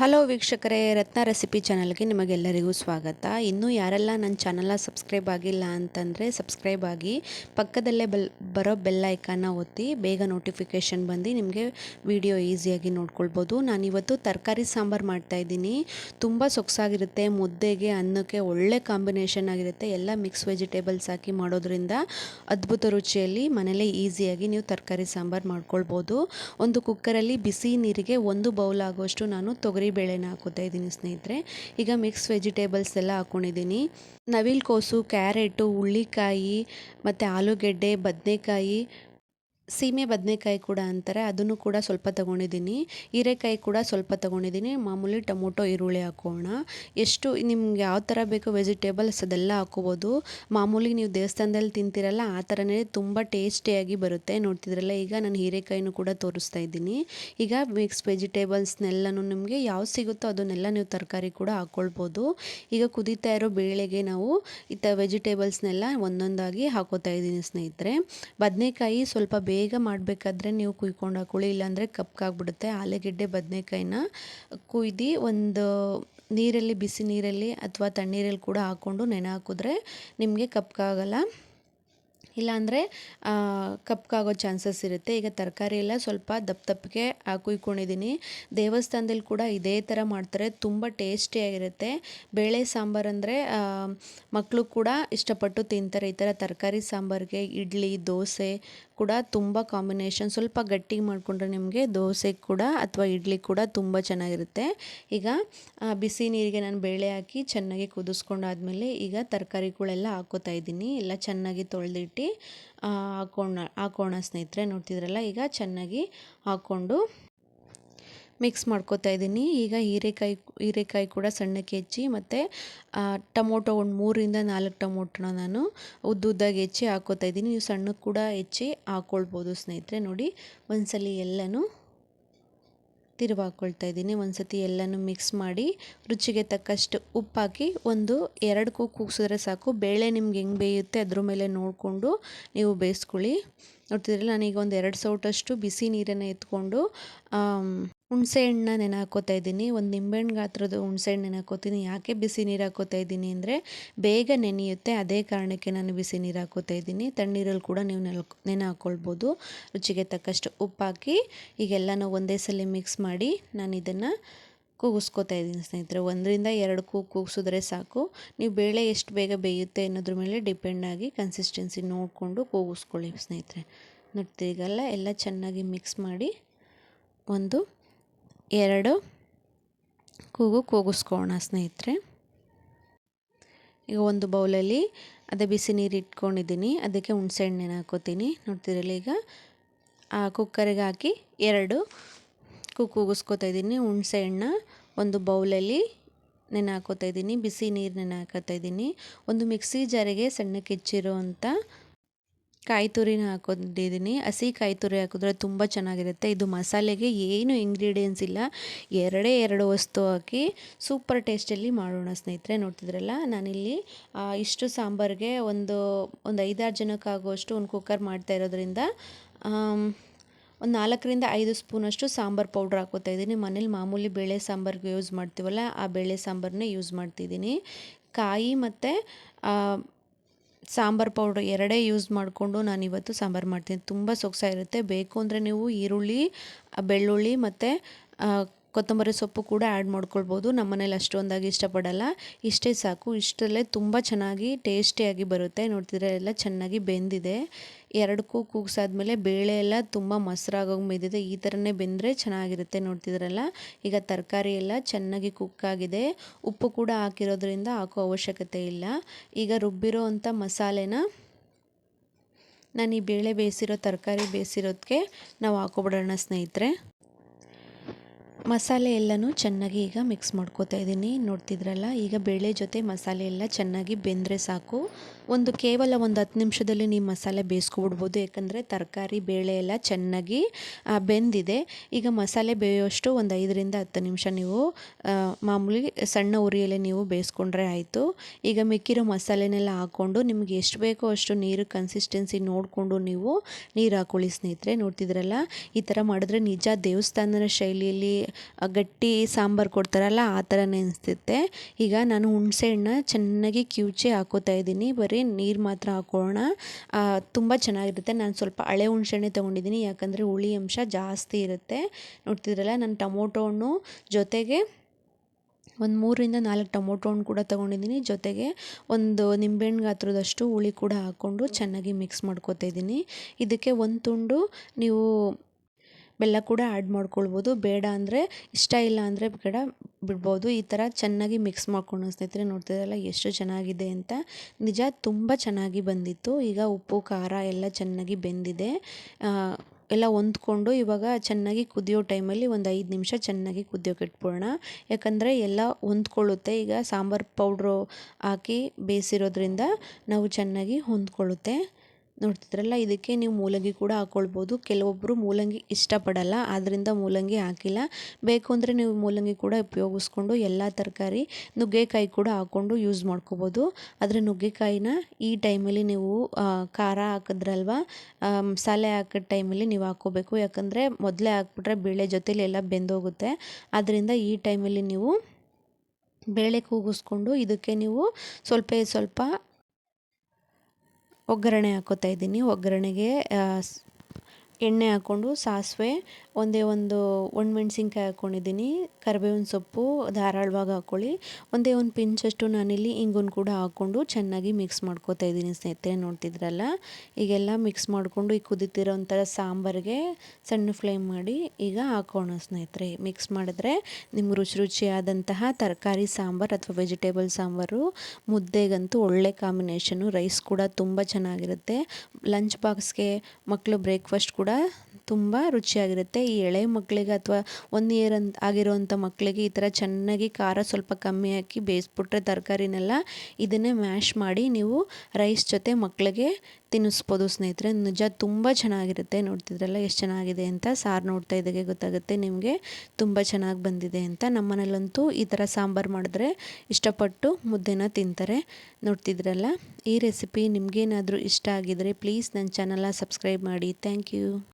Hello ವೀಕ್ಷಕರೇ, ರತ್ನ recipe ಚಾನಲ್ಗೆ ನಿಮಗೆಲ್ಲರಿಗೂ ಸ್ವಾಗತ. ಇನ್ನೂ ಯಾರೆಲ್ಲ ನನ್ನ ಚಾನಲ್ನ ಸಬ್ಸ್ಕ್ರೈಬ್ ಆಗಿಲ್ಲ ಅಂತಂದರೆ ಸಬ್ಸ್ಕ್ರೈಬ್ ಆಗಿ ಪಕ್ಕದಲ್ಲೇ ಬೆಲ್, ಬರೋ ಬೆಲ್ ಐಕಾನ ಒತ್ತಿ ಬೇಗ ನೋಟಿಫಿಕೇಷನ್ ಬಂದು ನಿಮಗೆ ವಿಡಿಯೋ ಈಸಿಯಾಗಿ ನೋಡ್ಕೊಳ್ಬೋದು. ನಾನಿವತ್ತು ತರಕಾರಿ ಸಾಂಬಾರು ಮಾಡ್ತಾಯಿದ್ದೀನಿ ತುಂಬ ಸೊಗಸಾಗಿರುತ್ತೆ, ಮುದ್ದೆಗೆ, ಅನ್ನಕ್ಕೆ ಒಳ್ಳೆ ಕಾಂಬಿನೇಷನ್ ಆಗಿರುತ್ತೆ. ಎಲ್ಲ ಮಿಕ್ಸ್ ವೆಜಿಟೇಬಲ್ಸ್ ಹಾಕಿ ಮಾಡೋದ್ರಿಂದ ಅದ್ಭುತ ರುಚಿಯಲ್ಲಿ ಮನೇಲೇ ಈಸಿಯಾಗಿ ನೀವು ತರಕಾರಿ ಸಾಂಬಾರು ಮಾಡ್ಕೊಳ್ಬೋದು. ಒಂದು ಕುಕ್ಕರಲ್ಲಿ ಬಿಸಿ ನೀರಿಗೆ ಒಂದು ಬೌಲ್ ಆಗುವಷ್ಟು ನಾನು ತೊಗರಿ ಬೇಳೆನ ಹಾಕೋತಾ ಇದ್ದೀನಿ ಸ್ನೇಹಿತರೆ. ಈಗ ಮಿಕ್ಸ್ ವೆಜಿಟೇಬಲ್ಸ್ ಎಲ್ಲ ಹಾಕ್ಕೊಂಡಿದ್ದೀನಿ ನವಿಲು ಕೋಸು, ಕ್ಯಾರೆಟು ಹುಳ್ಳಿಕಾಯಿ ಮತ್ತು ಆಲೂಗೆಡ್ಡೆ, ಬದನೆಕಾಯಿ ಸೀಮೆ ಬದನೆಕಾಯಿ ಕೂಡ ಅಂತಾರೆ, ಅದನ್ನು ಕೂಡ ಸ್ವಲ್ಪ ತೊಗೊಂಡಿದ್ದೀನಿ. ಹೀರೆಕಾಯಿ ಕೂಡ ಸ್ವಲ್ಪ ತೊಗೊಂಡಿದ್ದೀನಿ. ಮಾಮೂಲಿ ಟೊಮೊಟೊ, ಈರುಳ್ಳಿ ಹಾಕೋಣ. ಎಷ್ಟು ನಿಮ್ಗೆ ಯಾವ ಥರ ಬೇಕು ವೆಜಿಟೇಬಲ್ಸ್ ಅದೆಲ್ಲ ಹಾಕೋಬೋದು. ಮಾಮೂಲಿ ನೀವು ದೇವಸ್ಥಾನದಲ್ಲಿ ತಿಂತೀರಲ್ಲ, ಆ ಥರನೇ ತುಂಬ ಟೇಸ್ಟಿಯಾಗಿ ಬರುತ್ತೆ. ನೋಡ್ತಿದ್ರಲ್ಲ, ಈಗ ನಾನು ಹೀರೆಕಾಯಿನೂ ಕೂಡ ತೋರಿಸ್ತಾ ಇದ್ದೀನಿ. ಈಗ ಮಿಕ್ಸ್ ವೆಜಿಟೇಬಲ್ಸ್ನೆಲ್ಲನೂ ನಿಮಗೆ ಯಾವ ಸಿಗುತ್ತೋ ಅದನ್ನೆಲ್ಲ ನೀವು ತರಕಾರಿ ಕೂಡ ಹಾಕ್ಕೊಳ್ಬೋದು ಈಗ ಕುದೀತಾ ಇರೋ ಬೇಳೆಗೆ ನಾವು ಈ ವೆಜಿಟೇಬಲ್ಸ್ನೆಲ್ಲ ಒಂದೊಂದಾಗಿ ಹಾಕೋತಾ ಇದ್ದೀನಿ ಸ್ನೇಹಿತರೆ. ಬದನೆಕಾಯಿ ಸ್ವಲ್ಪ ಬೇಗ ಮಾಡಬೇಕಾದ್ರೆ ನೀವು ಕುಯ್ಕೊಂಡು ಹಾಕೊಳ್ಳಿ, ಇಲ್ಲಾಂದರೆ ಕಪ್ಪಾಗ್ಬಿಡುತ್ತೆ. ಆಲೂಗೆಡ್ಡೆ, ಬದನೆಕಾಯಿನ ಕುಯ್ದು ಒಂದು ನೀರಲ್ಲಿ, ಬಿಸಿ ನೀರಲ್ಲಿ ಅಥವಾ ತಣ್ಣೀರಲ್ಲಿ ಕೂಡ ಹಾಕ್ಕೊಂಡು ನೆನೆ ಹಾಕಿದ್ರೆ ನಿಮಗೆ ಕಪ್ಪಾಗಲ್ಲ. ಇಲ್ಲಾಂದರೆ ಕಪ್ಪಾಗೋ ಚಾನ್ಸಸ್ ಇರುತ್ತೆ. ಈಗ ತರಕಾರಿ ಎಲ್ಲ ಸ್ವಲ್ಪ ದಪ್ಪ ದಪ್ಪಗೆ ಕುಯ್ಕೊಂಡಿದ್ದೀನಿ ದೇವಸ್ಥಾನದಲ್ಲಿ ಕೂಡ ಇದೇ ಥರ ಮಾಡ್ತಾರೆ. ತುಂಬ ಟೇಸ್ಟಿಯಾಗಿರುತ್ತೆ ಬೇಳೆ ಸಾಂಬಾರು ಅಂದರೆ ಮಕ್ಕಳು ಕೂಡ ಇಷ್ಟಪಟ್ಟು ತಿಂತಾರೆ. ಈ ಥರ ತರಕಾರಿ ಸಾಂಬಾರಿಗೆ ಇಡ್ಲಿ, ದೋಸೆ ಕೂಡ ತುಂಬ ಕಾಂಬಿನೇಷನ್ ಸ್ವಲ್ಪ ಗಟ್ಟಿಗೆ ಮಾಡಿಕೊಂಡ್ರೆ ನಿಮಗೆ ದೋಸೆ ಕೂಡ ಅಥವಾ ಇಡ್ಲಿ ಕೂಡ ತುಂಬ ಚೆನ್ನಾಗಿರುತ್ತೆ. ಈಗ ಬಿಸಿ ನೀರಿಗೆ ನಾನು ಬೇಳೆ ಹಾಕಿ ಚೆನ್ನಾಗಿ ಕುದಿಸ್ಕೊಂಡಾದ್ಮೇಲೆ ಈಗ ತರಕಾರಿಗಳೆಲ್ಲ ಹಾಕೋತಾ ಇದ್ದೀನಿ. ಎಲ್ಲ ಚೆನ್ನಾಗಿ ತೊಳೆದಿಟ್ಟು ಹಾಕೋಣ ಹಾಕೋಣ ಸ್ನೇಹಿತರೆ. ನೋಡ್ತಿದ್ರಲ್ಲ, ಈಗ ಚೆನ್ನಾಗಿ ಹಾಕ್ಕೊಂಡು ಮಿಕ್ಸ್ ಮಾಡ್ಕೋತಾ ಇದ್ದೀನಿ. ಈಗ ಹೀರೆಕಾಯಿ ಹೀರೆಕಾಯಿ ಕೂಡ ಸಣ್ಣಕ್ಕೆ ಹೆಚ್ಚಿ ಮತ್ತು ಟೊಮೊಟೊ ಒಂದು ಮೂರಿಂದ ನಾಲ್ಕು ಟೊಮೊಟೊನ ನಾನು ಉದ್ದುದ್ದಾಗಿ ಹೆಚ್ಚಿ ಹಾಕೋತಾ ಇದ್ದೀನಿ. ನೀವು ಸಣ್ಣಕ್ಕೆ ಕೂಡ ಹೆಚ್ಚಿ ಹಾಕ್ಕೊಳ್ಬೋದು ಸ್ನೇಹಿತರೆ. ನೋಡಿ, ಒಂದ್ಸಲಿ ಎಲ್ಲನೂ ತಿರುವು ಹಾಕ್ಕೊಳ್ತಾ ಇದ್ದೀನಿ. ಒಂದು ಸತಿ ಎಲ್ಲನೂ ಮಿಕ್ಸ್ ಮಾಡಿ ರುಚಿಗೆ ತಕ್ಕಷ್ಟು ಉಪ್ಪು ಒಂದು ಎರಡು ಕೂಗು ಕೂಗಿಸಿದ್ರೆ ಸಾಕು. ಬೇಳೆ ನಿಮ್ಗೆ ಹೆಂಗೆ ಬೇಯುತ್ತೆ ಅದ್ರ ಮೇಲೆ ನೋಡಿಕೊಂಡು ನೀವು ಬೇಯಿಸ್ಕೊಳ್ಳಿ. ನೋಡ್ತಿದ್ರಲ್ಲ, ನಾನೀಗ ಒಂದು ಎರಡು ಸೌಟಷ್ಟು ಬಿಸಿ ನೀರನ್ನು ಎತ್ಕೊಂಡು ಹುಣಸೆ ಹಣ್ಣನ್ನ ನೆನೆ ಹಾಕೋತಾ ಇದ್ದೀನಿ. ಒಂದು ನಿಂಬೆಹಣ್ಣು ಗಾತ್ರದ ಹುಣಸೆ ಹಣ್ಣು ನೆನೆ ಹಾಕೋತೀನಿ ಯಾಕೆ ಬಿಸಿ ನೀರು ಹಾಕೋತಾ ಇದ್ದೀನಿ ಅಂದರೆ, ಬೇಗ ನೆನೆಯುತ್ತೆ. ಅದೇ ಕಾರಣಕ್ಕೆ ನಾನು ಬಿಸಿ ನೀರು ಹಾಕೋತಾ ಇದ್ದೀನಿ. ತಣ್ಣೀರಲ್ಲಿ ಕೂಡ ನೀವು ನೆಲ್ ನೆನೆ ಹಾಕ್ಕೊಳ್ಬೋದು ರುಚಿಗೆ ತಕ್ಕಷ್ಟು ಉಪ್ಪು ಹಾಕಿ ಈಗೆಲ್ಲನೂ ಒಂದೇ ಸಲ ಮಿಕ್ಸ್ ಮಾಡಿ ನಾನು ಇದನ್ನು ಕೂಗಿಸ್ಕೋತಾ ಇದ್ದೀನಿ ಸ್ನೇಹಿತರೆ. ಒಂದರಿಂದ ಎರಡು ಕೂಗು ಕೂಗಿಸಿದ್ರೆ ಸಾಕು. ನೀವು ಬೇಳೆ ಎಷ್ಟು ಬೇಗ ಬೇಯುತ್ತೆ ಅನ್ನೋದ್ರ ಮೇಲೆ ಡಿಪೆಂಡ್ ಆಗಿ ಕನ್ಸಿಸ್ಟೆನ್ಸಿ ನೋಡಿಕೊಂಡು ಕೂಗಿಸ್ಕೊಳ್ಳಿ ಸ್ನೇಹಿತರೆ. ನೋಡ್ತೀಗಲ್ಲ ಎಲ್ಲ ಚೆನ್ನಾಗಿ ಮಿಕ್ಸ್ ಮಾಡಿ ಒಂದು ಎರಡು ಕೂಗು ಕೂಗಿಸ್ಕೋಣ ಸ್ನೇಹಿತರೆ. ಈಗ ಒಂದು ಬೌಲಲ್ಲಿ ಅದೇ ಬಿಸಿ ನೀರು ಇಟ್ಕೊಂಡಿದ್ದೀನಿ. ಅದಕ್ಕೆ ಹುಣಸೆ ಹಣ್ಣು ಹಾಕೋತೀನಿ. ನೋಡ್ತಿರಲ್ಲ ಈಗ ಆ ಕುಕ್ಕರಿಗೆ ಹಾಕಿ ಎರಡು ಕೂಗು ಕೂಗಿಸ್ಕೊತಾ ಇದ್ದೀನಿ. ಹುಣಸೆ ಹಣ್ಣ, ಒಂದು ಬೌಲಲ್ಲಿ ನೆನೆ ಹಾಕೋತಾ ಇದ್ದೀನಿ. ಬಿಸಿ ನೀರು ನೆನೆ ಹಾಕೋತಾ ಇದ್ದೀನಿ. ಒಂದು ಮಿಕ್ಸಿ ಜಾರಿಗೆ ಸಣ್ಣಕ್ಕೆ ಹೆಚ್ಚಿರೋ ಅಂಥ ಕಾಯಿ ತುರಿನ ಹಾಕೊಂಡಿದ್ದೀನಿ. ಹಸಿ ಕಾಯಿ ತುರಿ ಹಾಕಿದ್ರೆ ತುಂಬ ಚೆನ್ನಾಗಿರುತ್ತೆ. ಇದು ಮಸಾಲೆಗೆ ಏನು ಇಂಗ್ರೀಡಿಯೆಂಟ್ಸ್ ಇಲ್ಲ. ಎರಡೇ ಎರಡು ವಸ್ತು ಹಾಕಿ ಸೂಪರ್ ಟೇಸ್ಟಲ್ಲಿ ಮಾಡೋಣ ಸ್ನೇಹಿತರೆ. ನೋಡ್ತಿದ್ರಲ್ಲ? ನಾನಿಲ್ಲಿ ಇಷ್ಟು ಸಾಂಬಾರಿಗೆ ಒಂದು ಒಂದು ಐದಾರು ಜನಕ್ಕಾಗುವಷ್ಟು ಒಂದು ಕುಕ್ಕರ್ ಮಾಡ್ತಾ ಇರೋದ್ರಿಂದ ಒಂದು ನಾಲ್ಕರಿಂದ ಐದು ಸ್ಪೂನಷ್ಟು ಸಾಂಬಾರು ಪೌಡ್ರ್ ಹಾಕೋತಾ ಇದ್ದೀನಿ ಮನೇಲಿ ಮಾಮೂಲಿ ಬೇಳೆ ಸಾಂಬಾರ್ಗೆ ಯೂಸ್ ಮಾಡ್ತೀವಲ್ಲ, ಆ ಬೇಳೆ ಸಾಂಬಾರನ್ನೇ ಯೂಸ್ ಮಾಡ್ತಿದ್ದೀನಿ ಕಾಯಿ ಮತ್ತು ಸಾಂಬಾರು ಪೌಡ್ರ್ ಎರಡೇ ಯೂಸ್ ಮಾಡಿಕೊಂಡು ನಾನು ಇವತ್ತು ಸಾಂಬಾರು ಮಾಡ್ತೀನಿ. ತುಂಬ ಸೊಗಸಾಗಿರುತ್ತೆ. ಬೇಕು ಅಂದರೆ ನೀವು ಈರುಳ್ಳಿ, ಬೆಳ್ಳುಳ್ಳಿ ಮತ್ತು ಕೊತ್ತಂಬರಿ ಸೊಪ್ಪು ಕೂಡ ಆ್ಯಡ್ ಮಾಡ್ಕೊಳ್ಬೋದು. ನಮ್ಮ ಮನೇಲಿ ಅಷ್ಟೊಂದಾಗಿ ಇಷ್ಟಪಡಲ್ಲ. ಇಷ್ಟೇ ಸಾಕು. ಇಷ್ಟರಲ್ಲೇ ತುಂಬ ಚೆನ್ನಾಗಿ ಟೇಸ್ಟಿಯಾಗಿ ಬರುತ್ತೆ. ನೋಡ್ತಿದ್ರೆ ಎಲ್ಲ ಚೆನ್ನಾಗಿ ಬೆಂದಿದೆ. ಎರಡಕ್ಕೂ ಕೂಗ್ಸಾದ್ಮೇಲೆ ಬೇಳೆ ಎಲ್ಲ ತುಂಬ ಮೊಸರಾಗೋಗಿ ಮೇದಿದೆ. ಈ ಥರನೇ ಬೆಂದರೆ ಚೆನ್ನಾಗಿರುತ್ತೆ ನೋಡ್ತಿದ್ರಲ್ಲ? ಈಗ ತರಕಾರಿ ಎಲ್ಲ ಚೆನ್ನಾಗಿ ಕುಕ್ಕಾಗಿದೆ ಉಪ್ಪು ಕೂಡ ಹಾಕಿರೋದ್ರಿಂದ ಹಾಕೋ ಅವಶ್ಯಕತೆ ಇಲ್ಲ. ಈಗ ರುಬ್ಬಿರೋ ಅಂಥ ಮಸಾಲೆನ ನಾನು ಈ ಬೇಳೆ ಬೇಯಿಸಿರೋ ತರಕಾರಿ ಬೇಯಿಸಿರೋದಕ್ಕೆ ನಾವು ಹಾಕೊಬಿಡೋಣ ಸ್ನೇಹಿತರೆ. ಮಸಾಲೆ ಎಲ್ಲನೂ ಚೆನ್ನಾಗಿ ಈಗ ಮಿಕ್ಸ್ ಮಾಡ್ಕೋತಾ ಇದ್ದೀನಿ ನೋಡ್ತಿದ್ರಲ್ಲ? ಈಗ ಬೇಳೆ ಜೊತೆ ಮಸಾಲೆ ಎಲ್ಲ ಚೆನ್ನಾಗಿ ಬೆಂದರೆ ಸಾಕು. ಒಂದು ಕೇವಲ ಒಂದು ಹತ್ತು ನಿಮಿಷದಲ್ಲಿ ನೀವು ಮಸಾಲೆ ಬೇಯಿಸ್ಕೊಬಿಡ್ಬೋದು. ಯಾಕಂದರೆ ತರಕಾರಿ, ಬೇಳೆ ಎಲ್ಲ ಚೆನ್ನಾಗಿ ಬೆಂದಿದೆ. ಈಗ ಮಸಾಲೆ ಬೇಯೋಷ್ಟು ಒಂದು ಐದರಿಂದ ಹತ್ತು ನಿಮಿಷ ನೀವು ಮಾಮೂಲಿ ಸಣ್ಣ ಉರಿಯಲ್ಲೇ ನೀವು ಬೇಯಿಸ್ಕೊಂಡ್ರೆ ಆಯಿತು. ಈಗ ಮಿಕ್ಕಿರೋ ಮಸಾಲೆನೆಲ್ಲ ಹಾಕ್ಕೊಂಡು ನಿಮ್ಗೆ ಎಷ್ಟು ಬೇಕೋ ಅಷ್ಟು ನೀರು ಕನ್ಸಿಸ್ಟೆನ್ಸಿ ನೋಡಿಕೊಂಡು ನೀವು ನೀರು ಹಾಕೊಳ್ಳಿ ಸ್ನೇಹಿತರೆ. ನೋಡ್ತಿದ್ರಲ್ಲ? ಈ ಥರ ಮಾಡಿದ್ರೆ ನಿಜ ದೇವಸ್ಥಾನದ ಶೈಲಿಯಲ್ಲಿ ಗಟ್ಟಿ ಸಾಂಬಾರು ಕೊಡ್ತಾರಲ್ಲ, ಆ ಥರನೇ ಅನಿಸ್ತಿತ್ತೆ ಈಗ ನಾನು ಹುಣಸೆ ಹಣ್ಣ ಚೆನ್ನಾಗಿ ಕಿವುಚಿ ಹಾಕೋತಾ ಇದ್ದೀನಿ. ಬರೀ ನೀರು ಮಾತ್ರ ಹಾಕೋಣ. ತುಂಬ ಚೆನ್ನಾಗಿರುತ್ತೆ. ನಾನು ಸ್ವಲ್ಪ ಹಳೆ ಹುಣಸೆಹಣ್ಣೆ ತೊಗೊಂಡಿದ್ದೀನಿ ಯಾಕಂದರೆ ಹುಳಿ ಅಂಶ ಜಾಸ್ತಿ ಇರುತ್ತೆ. ನೋಡ್ತಿದ್ರಲ್ಲ, ನಾನು ಟೊಮೊಟೊ ಹಣ್ಣು ಜೊತೆಗೆ ಒಂದು ಮೂರರಿಂದ ನಾಲ್ಕು ಟೊಮೊಟೊ ಹಣ್ಣು ಕೂಡ ತೊಗೊಂಡಿದ್ದೀನಿ ಜೊತೆಗೆ ಒಂದು ನಿಂಬೆಹಣ್ಣು ಗಾತ್ರದಷ್ಟು ಹುಳಿ ಕೂಡ ಹಾಕ್ಕೊಂಡು ಚೆನ್ನಾಗಿ ಮಿಕ್ಸ್ ಮಾಡ್ಕೋತಾ ಇದ್ದೀನಿ ಇದಕ್ಕೆ ಒಂದು ತುಂಡು ನೀವು ಬೆಲ್ಲ ಕೂಡ ಆ್ಯಡ್ ಮಾಡ್ಕೊಳ್ಬೋದು. ಬೇಡ ಅಂದರೆ ಇಷ್ಟ ಇಲ್ಲ ಅಂದರೆ ಬೇಡ ಬಿಡ್ಬೋದು. ಈ ಥರ ಚೆನ್ನಾಗಿ ಮಿಕ್ಸ್ ಮಾಡ್ಕೊಂಡು ಸ್ನೇಹಿತರೆ ನೋಡ್ತಿದ್ರಲ್ಲ ಎಷ್ಟು ಚೆನ್ನಾಗಿದೆ ಅಂತ. ನಿಜ ತುಂಬ ಚೆನ್ನಾಗಿ ಬಂದಿತ್ತು. ಈಗ ಉಪ್ಪು, ಖಾರ ಎಲ್ಲ ಚೆನ್ನಾಗಿ ಬೆಂದಿದೆ. ಎಲ್ಲ ಹೊಂದ್ಕೊಂಡು ಇವಾಗ ಚೆನ್ನಾಗಿ ಕುದಿಯೋ ಟೈಮಲ್ಲಿ ಒಂದು ಐದು ನಿಮಿಷ ಚೆನ್ನಾಗಿ ಕುದಿಯೋಕೆ ಇಟ್ಬಿಡೋಣ ಯಾಕಂದರೆ ಎಲ್ಲ ಹೊಂದ್ಕೊಳ್ಳುತ್ತೆ. ಈಗ ಸಾಂಬಾರು ಪೌಡ್ರು ಹಾಕಿ ಬೇಯಿಸಿರೋದ್ರಿಂದ ನಾವು ಚೆನ್ನಾಗಿ ಹೊಂದ್ಕೊಳ್ಳುತ್ತೆ. ನೋಡ್ತಿದ್ರಲ್ಲ, ಇದಕ್ಕೆ ನೀವು ಮೂಲಂಗಿ ಕೂಡ ಹಾಕ್ಕೊಳ್ಬೋದು ಕೆಲವೊಬ್ಬರು ಮೂಲಂಗಿ ಇಷ್ಟಪಡಲ್ಲ ಆದ್ದರಿಂದ ಮೂಲಂಗಿ ಹಾಕಿಲ್ಲ. ಬೇಕು ಅಂದರೆ ನೀವು ಮೂಲಂಗಿ ಕೂಡ ಉಪಯೋಗಿಸ್ಕೊಂಡು ಎಲ್ಲ ತರಕಾರಿ ನುಗ್ಗೆಕಾಯಿ ಕೂಡ ಹಾಕ್ಕೊಂಡು ಯೂಸ್ ಮಾಡ್ಕೋಬೋದು. ಆದರೆ ನುಗ್ಗೆಕಾಯಿನ ಈ ಟೈಮಲ್ಲಿ ನೀವು ಖಾರ ಹಾಕಿದ್ರಲ್ವ ಮಸಾಲೆ ಹಾಕಿದ ಟೈಮಲ್ಲಿ ನೀವು ಹಾಕ್ಕೋಬೇಕು. ಯಾಕಂದರೆ ಮೊದಲೇ ಹಾಕ್ಬಿಟ್ರೆ ಬೇಳೆ ಜೊತೆಲಿ ಎಲ್ಲ ಬೆಂದೋಗುತ್ತೆ. ಆದ್ದರಿಂದ ಈ ಟೈಮಲ್ಲಿ ನೀವು ಬೇಳೆ ಕೂಗಿಸ್ಕೊಂಡು ಇದಕ್ಕೆ ನೀವು ಸ್ವಲ್ಪ ಸ್ವಲ್ಪ ಒಗ್ಗರಣೆ ಹಾಕೋತಾ ಇದ್ದೀನಿ. ಒಗ್ಗರಣೆಗೆ ಎಣ್ಣೆ ಹಾಕ್ಕೊಂಡು ಸಾಸಿವೆ ಒಂದೇ ಒಂದು ಒಣಮೆಣ್ಸಿನ್ಕಾಯಿ ಹಾಕ್ಕೊಂಡಿದ್ದೀನಿ ಕರಿಬೇವಿನ ಸೊಪ್ಪು ಧಾರಾಳವಾಗಿ ಹಾಕ್ಕೊಳ್ಳಿ ಒಂದೇ ಒಂದು ಪಿಂಚಷ್ಟು ನಾನಿಲ್ಲಿ ಇಂಗುನ್ ಕೂಡ ಹಾಕ್ಕೊಂಡು ಚೆನ್ನಾಗಿ ಮಿಕ್ಸ್ ಮಾಡ್ಕೋತಾ ಇದ್ದೀನಿ ಸ್ನೇಹಿತರೆ, ನೋಡ್ತಿದ್ರಲ್ಲ? ಈಗೆಲ್ಲ ಮಿಕ್ಸ್ ಮಾಡಿಕೊಂಡು ಈ ಕುದಿತಿರೋ ಒಂಥರ ಸಾಂಬಾರಿಗೆ ಸಣ್ಣ ಫ್ಲೇಮ್ ಮಾಡಿ ಈಗ ಹಾಕೋಣ ಸ್ನೇಹಿತರೆ. ಮಿಕ್ಸ್ ಮಾಡಿದ್ರೆ ನಿಮ್ಗೆ ರುಚಿ ರುಚಿಯಾದಂತಹ ತರಕಾರಿ ಸಾಂಬಾರು ಅಥವಾ ವೆಜಿಟೇಬಲ್ ಸಾಂಬಾರು, ಮುದ್ದೆಗಂತೂ ಒಳ್ಳೆ ಕಾಂಬಿನೇಷನು ರೈಸ್ ಕೂಡ ತುಂಬ ಚೆನ್ನಾಗಿರುತ್ತೆ. ಲಂಚ್ ಬಾಕ್ಸ್ಗೆ ಮಕ್ಕಳು ಬ್ರೇಕ್ಫಾಸ್ಟ್ ಕೂಡ ತುಂಬ ರುಚಿಯಾಗಿರುತ್ತೆ. ಈ ಎಳೆ ಮಕ್ಕಳಿಗೆ ಅಥವಾ ಒನ್ ಇಯರ್ ಅಂತ ಆಗಿರೋವಂಥ ಮಕ್ಕಳಿಗೆ ಈ ಥರ ಚೆನ್ನಾಗಿ ಖಾರ ಸ್ವಲ್ಪ ಕಮ್ಮಿ ಹಾಕಿ ಬೇಯಿಸ್ಬಿಟ್ರೆ ತರಕಾರಿನೆಲ್ಲ ಇದನ್ನೇ ಮ್ಯಾಶ್ ಮಾಡಿ ನೀವು ರೈಸ್ ಜೊತೆ ಮಕ್ಕಳಿಗೆ ತಿನ್ನಿಸ್ಬೋದು ಸ್ನೇಹಿತರೆ. ನಿಜ ತುಂಬ ಚೆನ್ನಾಗಿರುತ್ತೆ. ನೋಡ್ತಿದ್ರಲ್ಲ ಎಷ್ಟು ಚೆನ್ನಾಗಿದೆ ಅಂತ ಸಾರು ನೋಡ್ತಾ ಇದ್ದಾಗೆ ಗೊತ್ತಾಗುತ್ತೆ. ನಿಮಗೆ ತುಂಬ ಚೆನ್ನಾಗಿ ಬಂದಿದೆ ಅಂತ. ನಮ್ಮನೇಲಂತೂ ಈ ಥರ ಸಾಂಬಾರು ಮಾಡಿದ್ರೆ ಇಷ್ಟಪಟ್ಟು ಮುದ್ದೆನ ತಿಂತಾರೆ. ನೋಡ್ತಿದ್ರಲ್ಲ? ಈ ರೆಸಿಪಿ ನಿಮಗೇನಾದರೂ ಇಷ್ಟ ಆಗಿದರೆ ಪ್ಲೀಸ್ ನನ್ನ ಚಾನಲ್ನ ಸಬ್ಸ್ಕ್ರೈಬ್ ಮಾಡಿ. Thank you.